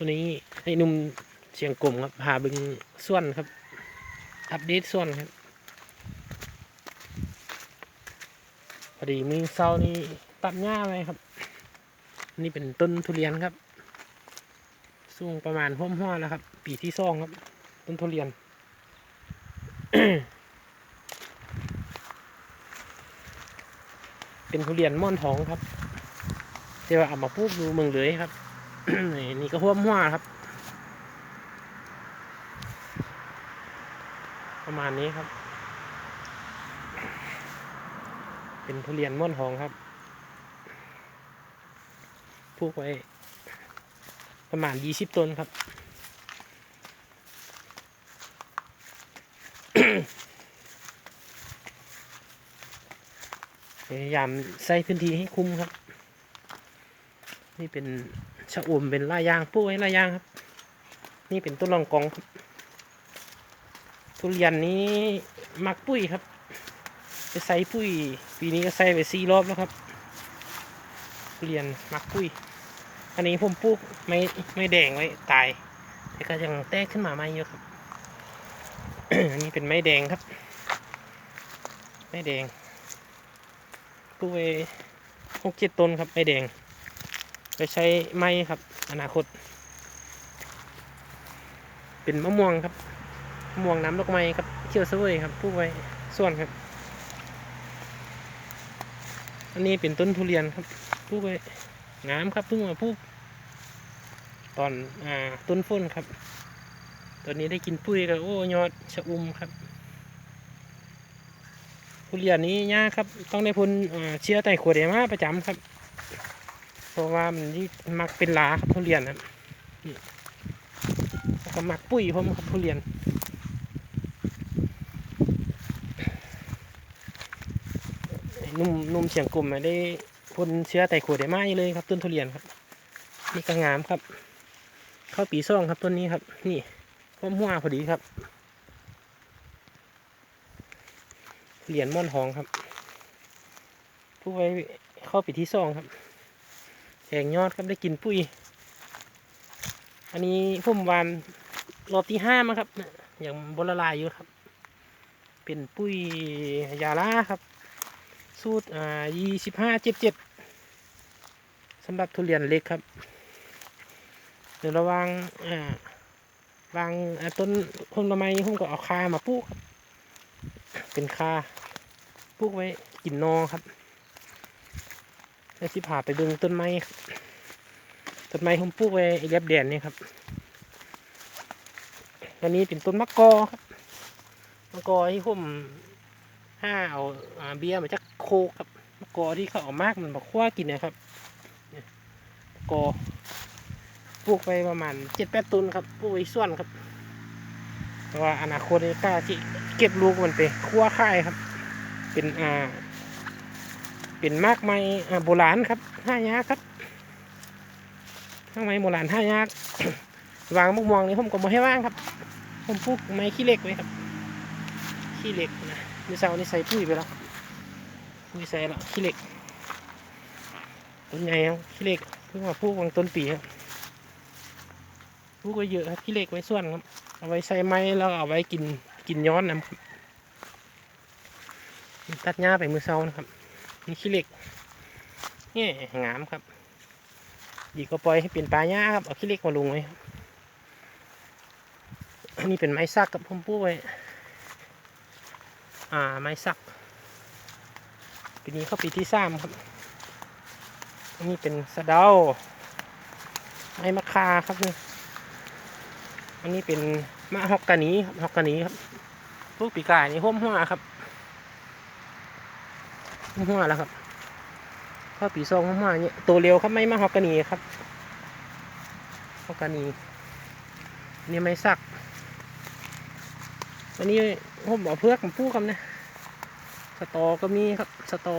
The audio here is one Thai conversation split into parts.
วันนี้ไอ้นุ่มเชียงกลมครับพาบึงส่วนครับ อัปเดตส่วนครับ พอดีมือเศร้านี่ตัดหญ้าไว้ครับ นี่เป็นต้นทุเรียนครับ สูงประมาณห่มห้อแล้วครับ ปีที่สองครับ ต้นทุเรียนเป็นทุเรียนม่อนทองครับเดี๋ยวเอามาปลูกดูเมืองเลยครับ นี่ก็ห่วมหัวครับ ประมาณนี้ครับ เป็นทุเรียนม่อนทองครับปลูกไว้ ประมาณยี่สิบต้นครับพยายามใส่พื้นที่ให้คุ้มครับ นี่เป็น ชะอมเป็นลายยางปลูกไว้ลายยางครับ นี่เป็นต้นรองกองครับทุเรียนนี้มักปุ้ยครับ ไปใส่ปุ้ย ปีนี้ก็ใส่ไปสี่รอบแล้วครับทุเรียนมักปุ้ย อันนี้ผมปลูกไม่ไม่แดงไว้ตาย แต่ก็ยังแตกขึ้นมาใหม่เยอะครับ อันนี้เป็นไม้แดงครับ ไม้แดงปลูกไว้หกเจ็ดต้นครับไม้แดง ไปใช้ไม้ครับ อนาคต เป็นมะม่วงครับมะม่วงน้ำดอกไม้ครับเขียวเสวยครับปลูกไว้ส่วนครับ อันนี้เป็นต้นทุเรียนครับปลูกไว้งามครับเพิ่งมาปลูกตอนอ่าต้นฝนครับ ตอนนี้ได้กินปุ้ยก็โอ้ยอดชะอุ่มครับทุเรียนนี้ยากครับ ต้องได้พ่นเชื้อไตขวดเดมาประจำครับ ราะว่ามันที่มักเป็นลาครับทุเรียนนี่แล้วก็มักปุ้ยผมครับทุเรียนนุ่มนุ่มเฉียงกลุ่มไม่ได้พ่นเชื้อไตขวดเดมาอยู่เลยครับ ต้นทุเรียนครับ นี่ก็งามครับ เข้าปีซ่องครับต้นนี้ครับ นี่พ่อมหัวพอดีครับเหรียญม่อนทองครับผู้ไว้เข้าปีที่ซ่องครับ แหงยอดครับได้กินปุ้ยอันนี้ผมวานรอบที่ห้ามั้งครับเนี่ยยังบละลายอยู่ครับ เป็นปุ้ยยาล่าครับ สูตรอ่ายี่สิบห้าเจ็ดเจ็ดสำหรับทุเรียนเล็กครับ เดี๋ยวระวังอ่าวางต้นต้นละไม้ผมก็เอาคามาปลูก เป็นคาปลูกไว้กินนอครับ แล้วสิพาไปดึงต้นไม้ต้นไม้ผมปลูกไว้เรียบแดนนี่ครับ อันนี้เป็นต้นมะกอครับ มะกอที่ผมห้าเอาอาเบียร์มาจากโคครับ มะกอที่เขาเอามากมันมาคว้ากินนะครับมะกอปลูกไปประมาณเจ็ดแปดต้นครับ ปลูกไว้ส่วนครับ แต่ว่าอนาคตนี่กล้าที่เก็บลูกมันไปคั่วค่ายครับ เป็นอ่า เป็นมากไม้โบราณครับห้ายากครับห้าไม้โบราณห้ายากวางมะม่วงนี่ผมก็บ่ให้ว่างครับ ผมปลูกไม้ขี้เหล็กไว้ครับขี้เหล็กนะมีเสานี่ใส่ปุ๋ยไปแล้วปุ๋ยใส่แล้วขี้เหล็กต้นใหญ่ครับขี้เหล็กเพิ่งมาปลูกวางต้นปีครับปลูกไว้เยอะครับขี้เหล็กไว้ส่วนครับเอาไว้ใส่ไม้แล้วเอาไว้กินกินย้อนนะครับตัดหญ้าไปมือเช้านะครับ ขี้เหล็กนี่งามครับ ดีก็ปล่อยให้เป็นปลาหญ้าครับเอาขี้เหล็กมาลงไว้ครับอันนี้เป็นไม้ซักกับผมปลูกไว้อ่าไม้ซักปีนี้เข้าปีที่สามครับอันนี้เป็นสะเดาไม้มะคาครับนี่อันนี้เป็นมะฮอกกานีครับฮอกกานีครับพวกปีกายนี่ห่มหัวครับ ห่มหัวแล้วครับข้าวปีซองห่มหัวเนี่ยตัวเร็วครับไม่มะฮอกกานีครับฮอกกานีนี่ไม่สักอันนี้ผมบอกเพื่อกผมพูดคำนะสตอก็มีครับสตอ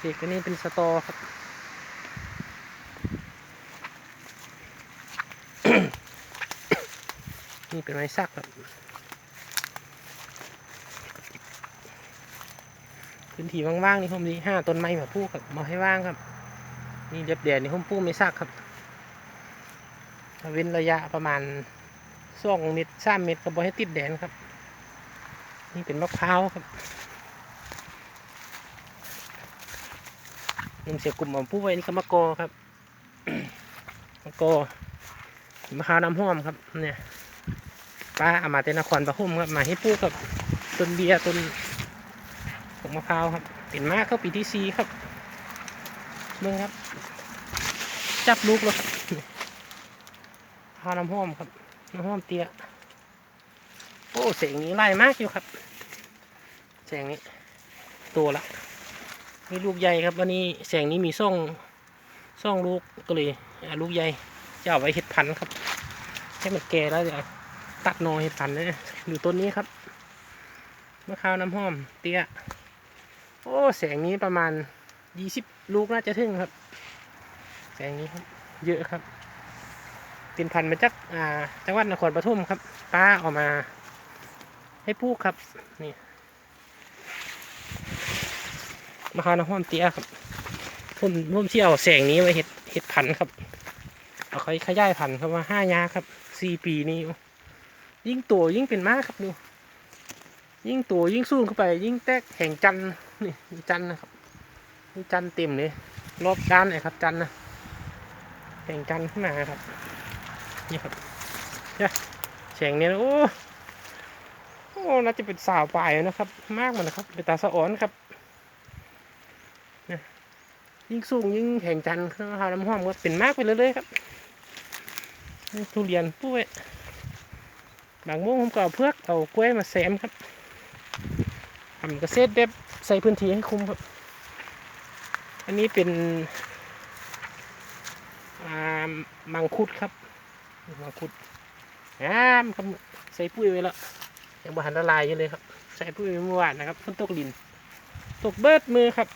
เด็กอันนี้เป็นสตอครับนี่เป็นไม้สักครับ พื้นที่ว่างๆนี่ผมดีห้าต้นไม้มาปลูกครับมาให้ว่างครับ นี่เด็บแดดนี่ผมปลูกไม่สักครับเว้นระยะประมาณสองเมตรสามเมตรก็บ่ให้ติดแดนครับ นี่เป็นมะพร้าวครับยังเสียกลุ่มของผู้ไว้นี่ก็มะกอครับมะกอมะพร้าวน้ำหอมครับเนี่ยป้าเอามาแต่นครปฐมครับมาให้ปลูกกับต้นเบียร์ต้น มะพร้าวครับ เป็นมากเข้าปีที่สี่ครับเบิ่งครับ จับลูกแล้วครับนี่มะพร้าวน้ำหอมครับน้ำหอมเตี้ยโอ้เสียงนี้ไล่มากอยู่ครับเสียงนี้ ตัวละมีลูกใหญ่ครับวันนี้แสงนี้มีซ่องซ่องลูกก็เลยลูกใหญ่จะเอาไว้เห็ดพันธุ์ครับ ให้มันแก่แล้วเดี๋ยวตัดนอเห็ดพันธุ์นะอยู่ต้นนี้ครับมะพร้าวน้ำหอมเตี้ย โอ้แสงนี้ประมาณยี่สิบลูกน่าจะถึงครับ แสงนี้ครับ เยอะครับเป็นพันธุ์มาจากอ่าจังหวัดนครปฐมครับ ป้าออกมา ให้ปลูกครับ นี่มะพร้าวน้ำหอมเตี้ยครับผมผมที่เอาแสงนี้ไว้เห็ดเห็ดพันครับเอาเขาขยายพันครับว่าห้ายาครับสี่ปีนี้ยิ่งตัวยิ่งเป็นมากครับดูยิ่งตัวยิ่งสูงเข้าไป ยิ่งแตกแห่งจันทร์ นี่มีจันนะครับมีจันทร์เต็มเลยรอบด้านเลยครับ จันนะแห่งจันขึ้นมาครับ นี่ครับเนี่ยแสงเนี้ยโอ้โอ้น่าจะเป็นสาวปลายนะครับ มากมันนะครับ เป็นตาสะอ้อนครับนี่ยิ่งสูงยิ่งแห่งจันทร์ข้าวน้ำหอมก็เป็นมากไปเรื่อยๆครับทุเรียนปุ้ยบางโมงผมก็เอาเพือกเอากล้วยมาแซมครับทำกระเกษตรแบบ ใส่พื้นที่ให้คุ้มครับ อันนี้เป็นมังคุดครับมังคุดงามครับใส่ปุ๋ยไว้แล้วยังบ่หันละลายอยู่เลยครับ ใส่ปุ๋ยไว้เมื่อวานนะครับฝนตกลินตกเบิดมือครับ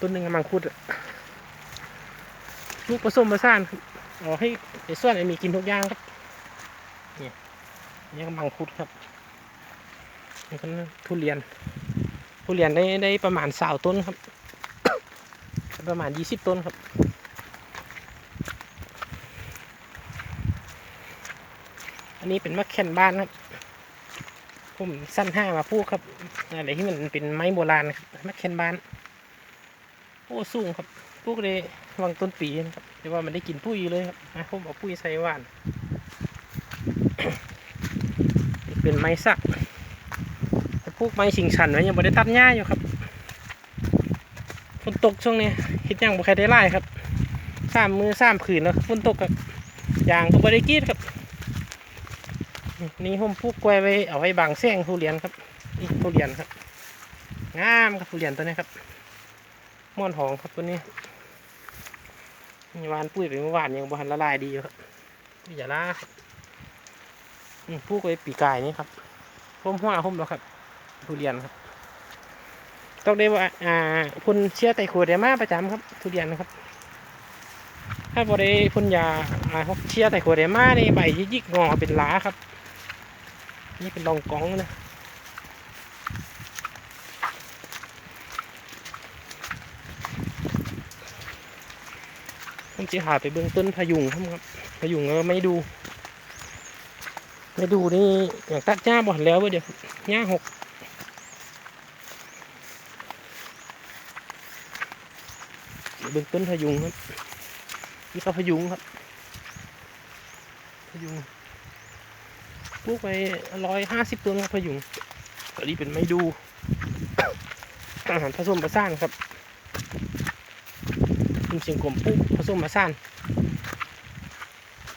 ต้นหนึ่งมังคุดลูกผสมผสานครับเอให้ไอ้ส่วนไอ้มีกินทุกอย่างครับนี่นี่ก็มังคุดครับนี่ก็ทุเรียน ทุเรียนได้ได้ประมาณสาวต้นครับ ประมาณยี่สิบต้นครับ อันนี้เป็นมะแคนบ้านครับผมสั้นห้ามาพูดครับอะไรที่มันเป็นไม้โบราณครับมะแคนบ้านโอ้สูงครับปลูกเลยวังต้นปีนะครับแต่ว่ามันได้กินปุ้ยเลยครับนะผมเอาปุ้ยใส่หวาน เป็นไม้สัก แต่พวกไม้ชิงชันไว้ยังไม่ได้ตัดหญ้าอยู่ครับฝนตกช่วงนี้เห็ดหยังบ่ใครได้ไล่ครับสามมือสามผืนแล้วฝนตกกับยางก็บ่ได้กรีดครับ นี่ผมปลูกกล้วยไว้เอาไว้บางแซงทุเรียนครับนี่ทุเรียนครับงามครับทุเรียนตัวนี้ครับม่อนหองครับตัวนี้มีหวานปุ้ยไปเมื่อวานยังบ่ทันละลายดีอยู่ครับอย่าล่าครับอืมปลูกไว้ปีกายนี่ครับผมหัวผมแล้วครับ ทุเรียนครับต้องได้ว่าอ่าพุ่นเชื้อไตโคเดมาประจำครับทุเรียนนะครับ ถ้าบริพุ่นยาอ่าพวกเชื้อไตโคเดมาในใบยิกงอเป็นล้าครับ นี่เป็นรองกองนะผมจะหาไปเบื้องต้นพยุงครับครับพยุงก็ไม่ดู ไม่ดูนี่อย่างตัดหญ้าบ่อนแล้วเว้ยเดี๋ยวหญ้าหก เบื้องต้นพยุงครับ นี่ก็พยุงครับ พยุงปลูกไปร้อยห้าสิบต้นครับพยุงตัวนี้เป็นไม้ดู อาหารผสมผสานครับคุณเชียงกลมปลูกผสมผสาน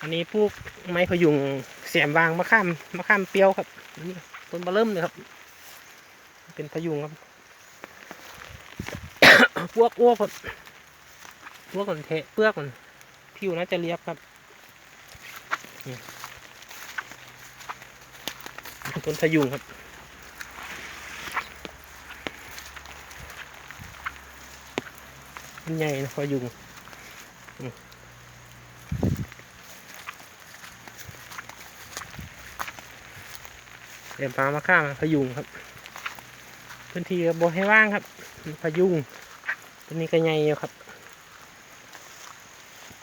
อันนี้ปลูกไม้พยุงเสียมวางมะข้ามมะข้ามเปรี้ยวครับนี่ต้นบะเริ่มเลยครับ เป็นพยุงครับ พวกอ้วกครับ พวกมันเทะเปลือกมันผิวน่าจะเรียบครับต้นพยุงครับใหญ่นะพยุงเดี๋ยวปลามาข้ามพยุงครับพื้นที่ก็บให้ว่างครับ พยุงต้นนี้ก็ใหญ่อยู่ครับ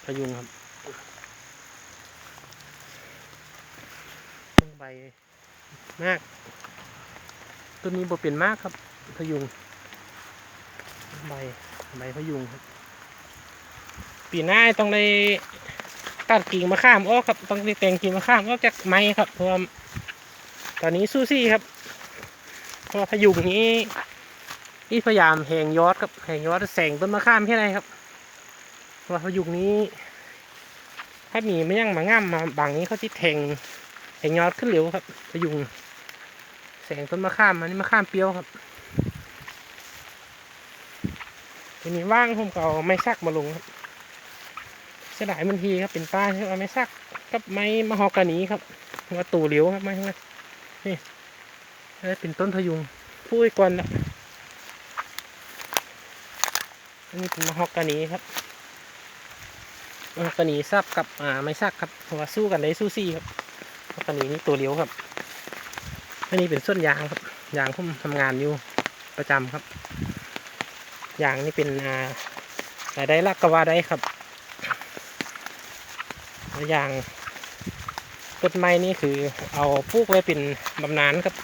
พยุงครับต้นใบมากต้นนี้บเปลี่ยนมากครับ พยุง ใบใบพยุงครับ ปีหน้าต้องได้ตัดกิ่งมาข้ามออกครับ ต้องได้แต่งกิ่งมาข้ามออกจากไม้ครับเพราะตอนนี้สู้ซี่ครับเพราะพยุงนี้นี่พยายามแหงยอดครับแหงยอดแสงต้นมะข้ามแค่ไหนครับ พราะว่าพยุงนี้ถ้ามีไม่ยั่งมาง่ามมาบางนี้เขาที่แทงแทงยอดขึ้นเร็วครับพยุงแสงต้นมะข้ามอันนี้มะข้ามเปรี้ยวครับทีนี้ว่างผมก็เอาไม้ซักมาลงครับเสียดายมันทีครับเป็นป้าใช่ไหมไม้ซักกับไม้มะฮอกกานีครับว่าตูเหลียวครับไม้ทั้งนั้นนี่แล้วเป็นต้นพยุงพูดไว้ก่อนละอันนี้เป็นมะฮอกกานีครับ มะฮอกกานีซับกับอ่าไม้ซักครับเพราะว่าสู้กันได้สู้ซี่ครับมะฮอกกานีนี่ตัวเลี้ยวครับอันนี้เป็นส้นยางครับยางผมทำงานอยู่ประจำครับยางนี่เป็นอ่ารายได้ลักกว่าได้ครับแล้วยางต้นไม้นี่คือเอาปลูกไว้เป็นบำนาญครับ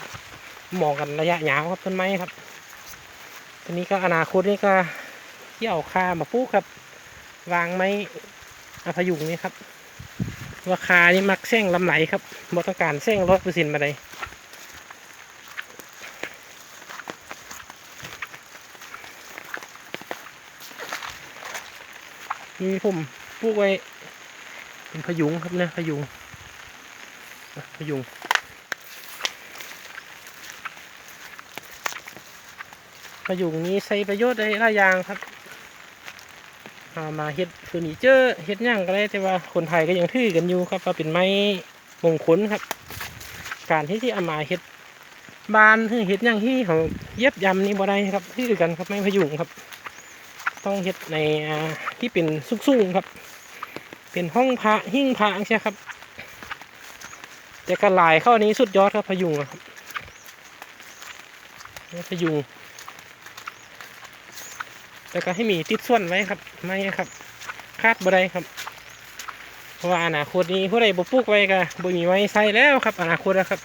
มองกันระยะยาวครับต้นไม้ครับทีนี้ก็อนาคตนี่ก็เที่เอาค่ามาปลูกครับ วางไม้ อาพยุงนี่ครับราคานี่มักแซงลำไหลครับบต้องการแซงร้อยเปอร์เซ็นต์มาเลยนี่ผมปลูกไว้เป็นพยุงครับเนี่ยพยุงพยุงพยุงนี้ใช้ประโยชน์ได้หลายอย่างครับามาเฮ็ดเฟอร์นิเจอร์เฮ็ดย่างก็ได้แต่ว่าคนไทยก็ยังถือกันอยู่ครับว่าเป็นไม้มงคลครับ การที่ที่เอามาเฮ็ดบานเฮ็ดย่างที่เขาเย็บยำนี่บ่ได้ครับถือกันครับไม้พยุงครับ ต้องเฮ็ดในที่เป็นสูงๆครับ เป็นห้องพระหิ้งพระใช่ครับ แต่กระลายเข้านี้สุดยอดครับพยุงครับพยุง แล้วก็ให้มีติดส่วนไว้ครับ ไม่ครับ คาดบ่ได้ครับ เพราะว่าอนาคตนี้ผู้ใดบ่ปลูกไว้ก็บ่มีไว้ใส่แล้วครับ อนาคตนะครับ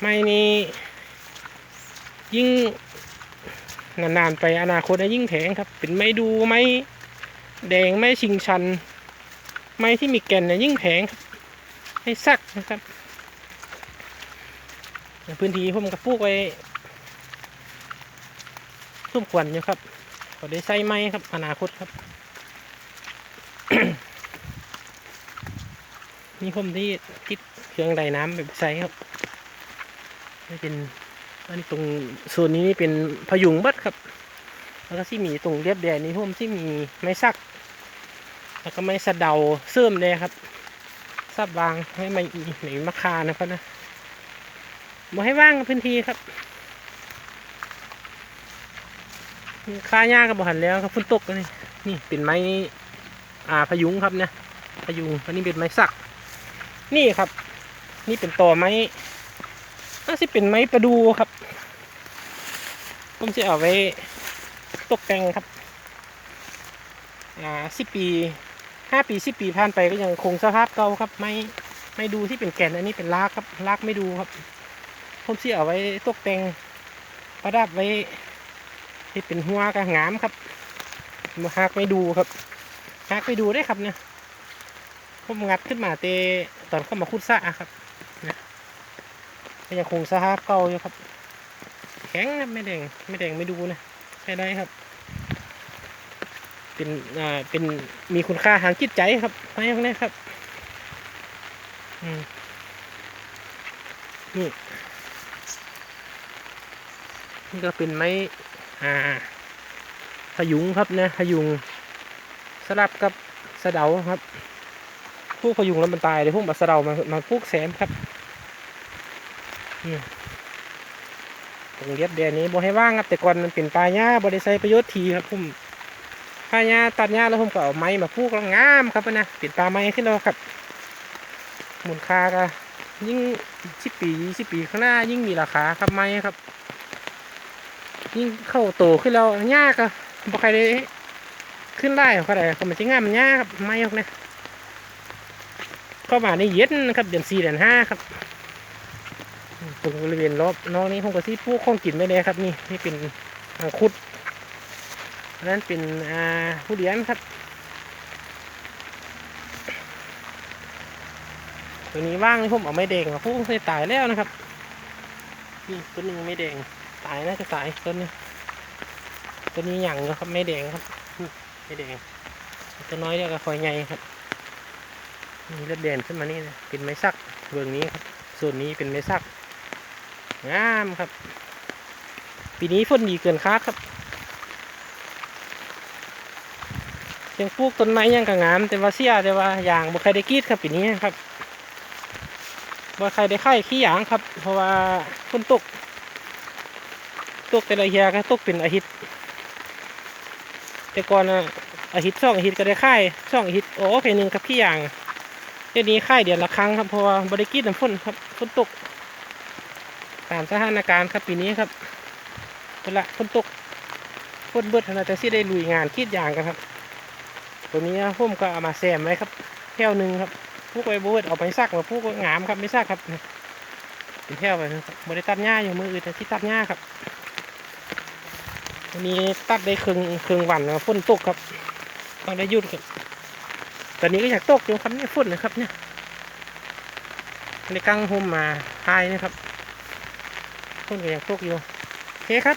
ไม่นี้ยิ่งนานๆไปอนาคตจะยิ่งแพงครับ เป็นไม้ดูไม้แดงไม้ชิงชัน ไม้ที่มีแก่นเนี่ยยิ่งแพงครับให้ซักนะครับ พื้นที่ผมกับปลูกไว้ ทุ่มควรอยู่ครับก็ได้ใส่ไม้ครับอนาคตครับนี่ผมที่ติดเครื่องไดน้ำแบบใส่ครับนี่เป็นอันนี้ตรงส่วนนี้นี่เป็นพยุงบัดครับ แล้วก็ที่มีตรงเรียบแดนนี่ผมที่มีไม้ซัก แล้วก็ไม้สะเดาเสื่อมเลยครับซับวางให้ไม่หนีมะคานะครับนะบ่ให้ว่างพื้นที่ครับ ค่าหญ้าก็บ่หันแล้วครับฝนตกแล้วนี่นี่เป็นไม้อ่าพยุงครับเนี่ยพยุงอันนี้เป็นไม้สัก นี่ครับ นี่เป็นต่อไม้น่าจะเป็นไม้ประดูครับ ผมจะเอาไว้ตกแต่งครับ อ่าสิบปีห้าปีสิบปีผ่านไปก็ยังคงสภาพเก่าครับ ไม่ไม่ดูที่เป็นแก่นอันนี้เป็นรากครับรากไม่ดูครับ ผมจะเอาไว้ตกแต่งประดับไว้ ที่เป็นหัวกระงามครับมาหักไม่ดูครับหักไม่ดูได้ครับเนี่ยผมงัดขึ้นมาเตตอนเข้ามาคุดซะครับก็ยังคงสภาพเก่าอยู่ครับ แข็งนะไม่แดงไม่แดงไม่ดูนะใช้ได้ครับ เป็นอ่าเป็นมีคุณค่าทางจิตใจครับไม้พวกนี้ครับอืมนี่นี่ก็เป็นไม้ อ่าพยุงครับนะพยุงสลับกับสะเดาครับพวกพยุงแล้วมันตายเลยพวกมาสะเดามามาพวกแสมครับตรงเรียบแดนนี้บ่ให้ว่างครับแต่ก่อนมันเป็นปลาหญ้าบ่ได้ใช้ประโยชน์ทีครับผมปลาหญ้าตัดหญ้าแล้วผมก็เอาไม้มาพูกแล้วงามครับนะเป็นปลาไม้ขึ้นแล้วครับมูลค่าก็ยิ่งสิบปีสิบปีข้างหน้ายิ่งมีราคาครับไม้ครับ ยิ่งเข้าโตขึ้นแล้วหญ้าก็บ่ใครได้ขึ้นได้เขาได้เขามันจะงามมันหญ้าครับไม้พวกนี้เข้ามาในเย็นนะครับเดือนสี่เดือนห้าครับตรงบริเวณรอบนอกนี้ผมก็ซีปลูกของกินไม่ได้ครับ นี่นี่เป็นมังคุดนั้นเป็นอ่าผู้เรียนครับ ตัวนี้ว่างนี่ผมเอาไม้แดงมาพุ่งใส่ตายแล้วนะครับ นี่ตัวหนึงไม่แดง ตายน่าจะตายตัวนี้ตัวนี้หยั่งนะครับไม่แดงครับไม่แดงตัวน้อยเรียกว่าคอยไงครับนี่เลือดแดงขึ้นมานี่นะเป็นไม้สักเบื้องนี้ครับ ส่วนนี้เป็นไม้สักงามครับ ปีนี้ฝนดีเกินคาดครับยังปลูกต้นไม้ยังกระงาม แต่ว่าเสียแต่ว่าอย่างบ่ใครได้กีดครับปีนี้ครับบ่ใครได้ไข่ขี้หยางครับ เพราะว่าฝนตก ตกแต่ละเฮียก็ตกเป็นอาทิตย์แต่ก่อนน่ะอาทิตย์สองอาทิตย์ก็ได้ไข่สองอาทิตย์โอ้เพหนึ่งครับขี้หยางเดี๋ยวนี้ไข่เดือนละครั้งครับเพราะว่าบริกินน้ำฝนครับฝนตก ตามสถานการณ์ครับปีนี้ครับเวลาฝนตกฝนเบิดขนาจะสิได้ลุยงานกรีดยางกันครับ ตัวนี้ผมก็เอามาแซมไว้ครับแถวหนึ่งครับพวกไว้บเบิดเอาไปซักมาพวกไว้งามครับไม่ซักครับเป็นแถวไปครับบริตัดหญ้าอยู่มืออื่นแต่ที่ตัดหญ้าครับ วันนี้ตัดได้ครึ่งครึ่งวันแล้วฝนตกครับต้องได้ยุดครับตอนนี้ก็อยากตกอยู่ครับเนี่ยฝนนะครับเนี่ยในกลางห่มมาทายนะครับฝนก็อยากตกอยู่โอเคครับ